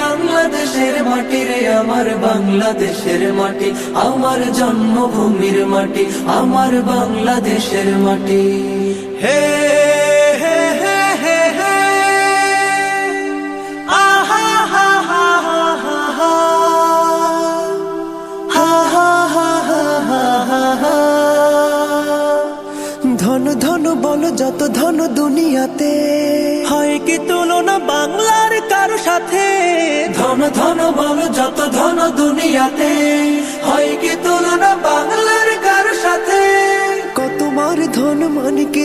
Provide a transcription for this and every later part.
বাংলাদেশের মাটি রে, আমার বাংলাদেশের মাটি। আমার জন্মভূমির মাটি, আমার বাংলাদেশের মাটি। হে ধন ধন বল যত ধন দুনিয়াতে। হয় কি তুলনা বাংলার কারও সাথে। ধন ধন বলো যত ধন দুনিয়াতে হয় কি তুলনা বাংলার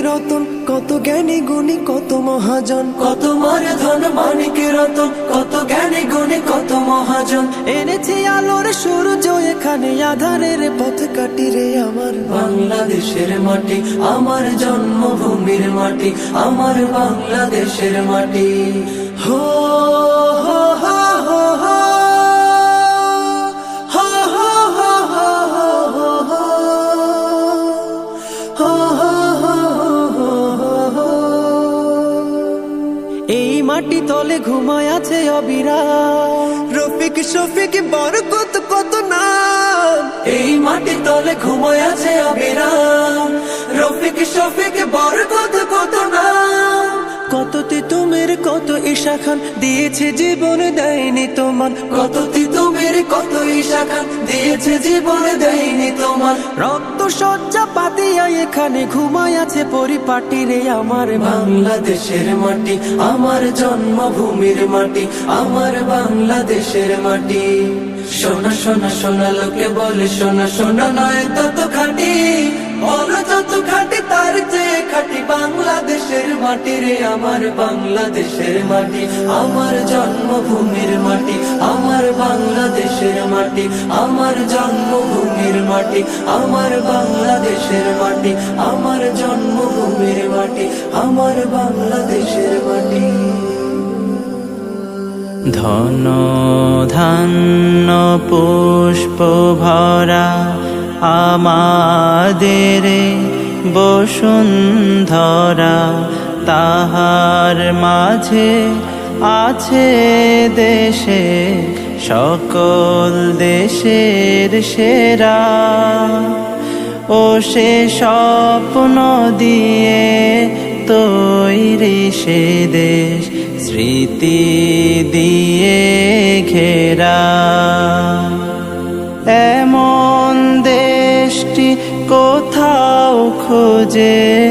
রতন কত জ্ঞানী গুণী কত মহাজন। কত মার ধন মানিক রতন কত জ্ঞানী গুণী কত মহাজন। এনেছি আলোর সূর্য এখানে আধারের পথ কাটি রে আমার। বাংলাদেশের মাটি আমার জন্মভূমির মাটি আমার বাংলাদেশের মাটি। হো হো মাটি তলে ঘুমায় আছে অবিরা রফিক, শফিক, বরকত, কত না এই মাটি তলে ঘুমায় আছে অবিরাম। রফিক, শফিক, বরকত, কত নাম। কত তিতুমের কত ঈশা খান দিয়েছে জীবন দেয়নি তোমার? কত তিতুমের কত ঈশা খান দিয়েছে জীবন দেয়নি তোমার? রক্ত সজ্জা পাতিয়া এখানে ঘুমায় আছে পরিপাটি রে আমার বাংলাদেশের মাটি, আমার জন্মভূমির মাটি, আমার বাংলাদেশের মাটি। সোনা সোনা সোনা লোকে বলে সোনা সোনা নয় তত খাটি বলো যত খাটি তার মাটি রে, আমার বাংলাদেশের মাটি। আমার জন্মভূমির মাটি, আমার বাংলাদেশের মাটি। আমার জন্মভূমির মাটি, আমার বাংলাদেশের মাটি। আমার জন্মভূমির মাটি, আমার বাংলাদেশের মাটি। ধন ধান্য পুষ্প ভরা আমাদের বসুন্ধরা। তাহার মাঝে আছে দেশে, সকল দেশের সেরা। ও সে স্বপ্ন দিয়ে তৈরি সে দেশ, স্মৃতি দিয়ে ঘেরা। এমন দেশটি কোথাও খুঁজে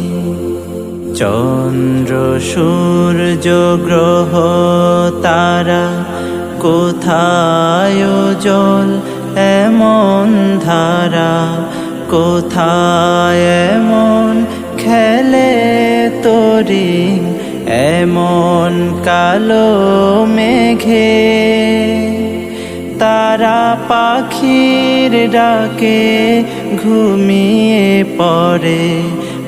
চন্দ্র সূর্য গ্রহ তারা কোথায় জল? এমন ধারা কোথায়? এমন খেলে তরি, এমন কালো মেঘে। তারা পাখির ডাকে ঘুমিয়ে পড়ে